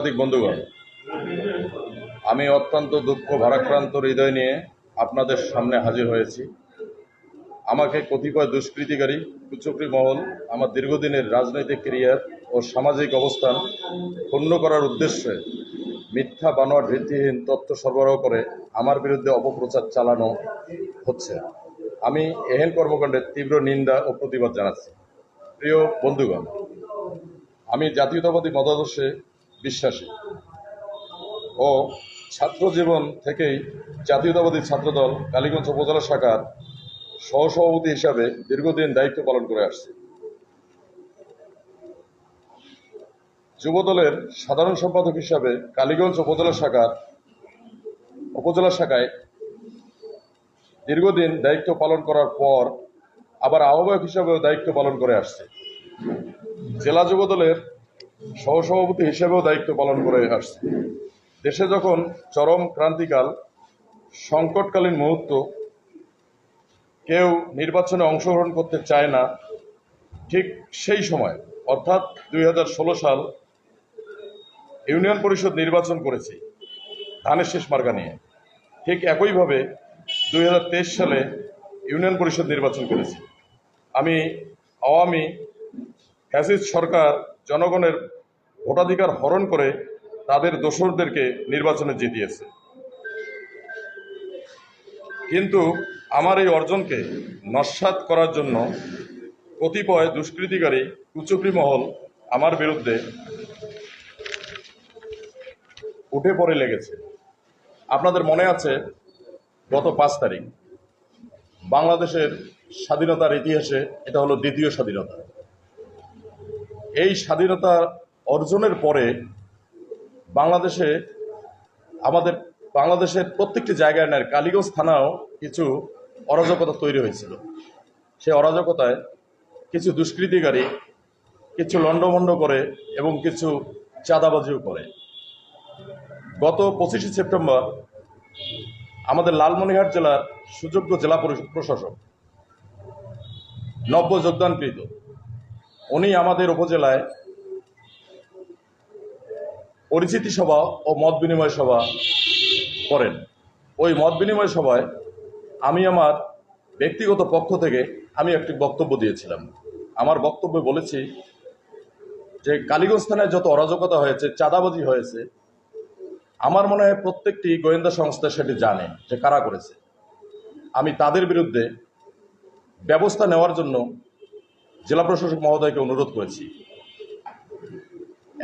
সাংবাদিক বন্ধুগণ, আমি অত্যন্ত দুঃখ, ভারাক্রান্ত হৃদয় নিয়ে আপনাদের সামনে হাজির হয়েছি। আমাকে কতিপয় দুষ্কৃতিকারী কুচক্রি মহল আমার দীর্ঘদিনের রাজনৈতিক ক্যারিয়ার ও সামাজিক অবস্থান ক্ষুণ্ণ করার উদ্দেশ্যে মিথ্যা বানোয়ার ভিত্তিহীন তথ্য সরবরাহ করে আমার বিরুদ্ধে অপপ্রচার চালানো হচ্ছে। আমি এহেন কর্মকাণ্ডের তীব্র নিন্দা ও প্রতিবাদ জানাচ্ছি। প্রিয় বন্ধুগণ, আমি জাতীয়তাবাদী মতাদর্শে বিশ্বাসী। ও ছাত্র জীবন থেকেই জাতীয়তাবাদী ছাত্রদল কালীগঞ্জ উপজেলা শাখার সহসভাপতি হিসাবে দীর্ঘদিন দায়িত্ব পালন করে আসছে। যুবদলের সাধারণ সম্পাদক হিসাবে কালীগঞ্জ উপজেলা শাখার উপজেলা শাখায় দীর্ঘদিন দায়িত্ব পালন করার পর আবার আহ্বায়ক হিসাবেও দায়িত্ব পালন করে আসছে। জেলা যুবদলের সহসভাপতি হিসেবেও দায়িত্ব পালন করে আসছে। দেশে যখন চরম ক্রান্তিকাল, সংকটকালীন মুহূর্ত, কেউ নির্বাচনে অংশগ্রহণ করতে চায় না, ঠিক সেই সময়, অর্থাৎ দুই সাল, ইউনিয়ন পরিষদ নির্বাচন করেছি, ধানের শেষ মার্কা নিয়ে। ঠিক একইভাবে দুই হাজার তেইশ সালে ইউনিয়ন পরিষদ নির্বাচন করেছি। আমি আওয়ামী ফ্যাসিস্ট সরকার জনগণের ভোটাধিকার হরণ করে তাদের দোসরদেরকে নির্বাচনে জিতিয়েছে। কিন্তু আমার এই অর্জনকে নস্বাত করার জন্য কতিপয় দুষ্কৃতিকারী কুচক্রি মহল আমার বিরুদ্ধে উঠে পড়ে লেগেছে। আপনাদের মনে আছে গত পাঁচ তারিখ। বাংলাদেশের স্বাধীনতার ইতিহাসে এটা হলো দ্বিতীয় স্বাধীনতা। এই স্বাধীনতা অর্জনের পরে বাংলাদেশে আমাদের, বাংলাদেশের প্রত্যেকটি জায়গায় নেয় কালীগঞ্জ থানাও কিছু অরাজকতা তৈরি হয়েছিল। সেই অরাজকতায় কিছু দুষ্কৃতিকারী, কিছু লণ্ডভণ্ড করে এবং কিছু চাঁদাবাজিও করে। গত পঁচিশে সেপ্টেম্বর আমাদের লালমনিরহাট জেলার সুযোগ্য জেলা প্রশাসক নব্য যোগদানকৃত। উনি আমাদের উপজেলায় পরিচিতি সভা ও মত বিনিময় সভা করেন। ওই মত বিনিময় সভায় আমি আমার ব্যক্তিগত পক্ষ থেকে আমি একটি বক্তব্য দিয়েছিলাম। আমার বক্তব্যে বলেছি যে কালীগঞ্জ থানায় যত অরাজকতা হয়েছে, চাঁদাবাজি হয়েছে, আমার মনে হয় প্রত্যেকটি গোয়েন্দা সংস্থা সেটি জানে যে কারা করেছে। আমি তাদের বিরুদ্ধে ব্যবস্থা নেওয়ার জন্য জেলা প্রশাসক মহোদয়কে অনুরোধ করেছি।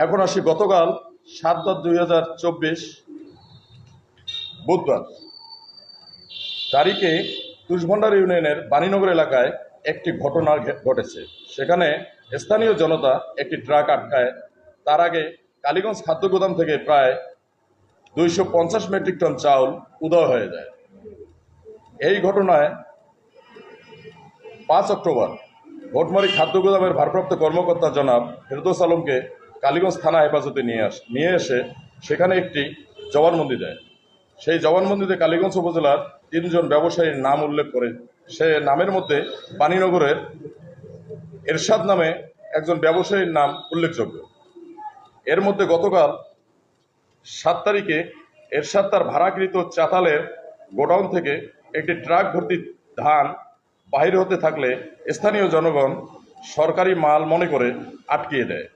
এখন আসি গতকাল সাত দশ দুই হাজার চব্বিশ বুধবার। তারিখে তুষভণ্ডার ইউনিয়নের বাণীনগর এলাকায় একটি ঘটনা ঘটেছে। সেখানে স্থানীয় জনতা একটি ট্রাক আটকায়। তার আগে কালীগঞ্জ খাদ্য গোদাম থেকে প্রায় দুইশো পঞ্চাশ মেট্রিক টন চাউল উদয় হয়ে যায়। এই ঘটনায় পাঁচ অক্টোবর ভোটমারি খাদ্য গোদামের ভারপ্রাপ্ত কর্মকর্তা জনাব ফেরদৌস আলমকে কালীগঞ্জ থানা হেফাজতে নিয়ে আস, নিয়ে এসে সেখানে একটি জবানবন্দি দেয়। সেই জবানবন্দিতে কালীগঞ্জ উপজেলার তিনজন ব্যবসায়ীর নাম উল্লেখ করে সে নামের মধ্যে পানিনগরের এরশাদ নামে একজন ব্যবসায়ীর নাম উল্লেখযোগ্য। এর মধ্যে গতকাল সাত তারিখে এরশাদ তার ভাড়াকৃত চাতালের গোডাউন থেকে একটি ট্রাক ভর্তি ধান বাহির হতে থাকলে স্থানীয় জনগণ সরকারি মাল মনে করে আটকিয়ে দেয়।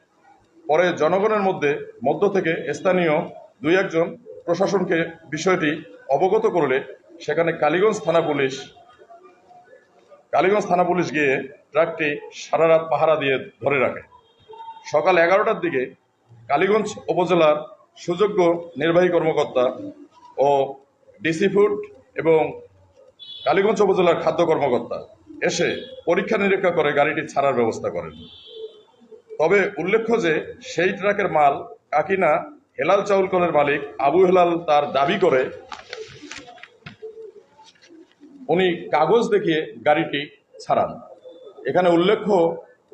পরে জনগণের মধ্যে মধ্য থেকে স্থানীয় দুই একজন প্রশাসনকে বিষয়টি অবগত করলে সেখানে কালীগঞ্জ থানা পুলিশ, কালীগঞ্জ থানা পুলিশ গিয়ে ট্রাকটি সারা রাত পাহারা দিয়ে ধরে রাখে। সকাল এগারোটার দিকে কালীগঞ্জ উপজেলার সুযোগ্য নির্বাহী কর্মকর্তা ও ডিসি ফুড এবং কালীগঞ্জ উপজেলার খাদ্য কর্মকর্তা এসে পরীক্ষা নিরীক্ষা করে গাড়িটি ছাড়ার ব্যবস্থা করেন। তবে উল্লেখ্য যে, সেই ট্রাকের মাল কাকিনা হেলাল চাউল কলের মালিক আবু হেলাল তার দাবি করে, উনি কাগজ দেখিয়ে গাড়িটি ছাড়ান। এখানে উল্লেখ্য,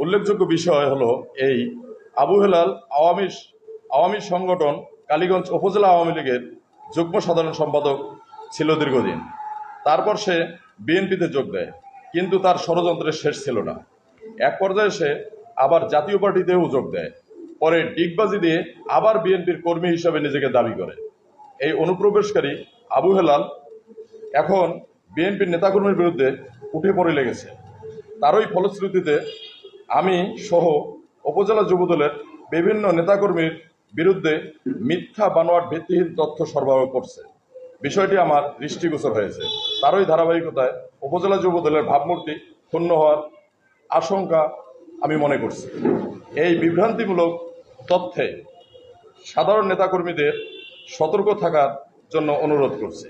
উল্লেখযোগ্য বিষয় হলো এই আবু হেলাল আওয়ামী আওয়ামী সংগঠন কালীগঞ্জ উপজেলা আওয়ামী লীগের যুগ্ম সাধারণ সম্পাদক ছিল দীর্ঘদিন। তারপর সে বিএনপিতে যোগ দেয়। কিন্তু তার ষড়যন্ত্রের শেষ ছিল না। এক পর্যায়ে সে আবার জাতীয় পার্টিতেও যোগ দেয়। পরে ডিগবাজি দিয়ে আবার বিএনপির কর্মী হিসাবে নিজেকে দাবি করে। এই অনুপ্রবেশকারী আবু হেলাল এখন বিএনপির নেতাকর্মীর বিরুদ্ধে উঠে পড়ে লেগেছে। তারই ফলশ্রুতিতে আমি সহ উপজেলা যুবদলের বিভিন্ন নেতাকর্মীর বিরুদ্ধে মিথ্যা বানোয়ার ভিত্তিহীন তথ্য সরবরাহ করছে। বিষয়টি আমার দৃষ্টিগোচর হয়েছে। তারই ধারাবাহিকতায় উপজেলা যুব দলের ভাবমূর্তি ক্ষুণ্ণ হওয়ার আশঙ্কা আমি মনে করছি। এই বিভ্রান্তিমূলক তথ্যে সাধারণ নেতাকর্মীদের সতর্ক থাকার জন্য অনুরোধ করছি।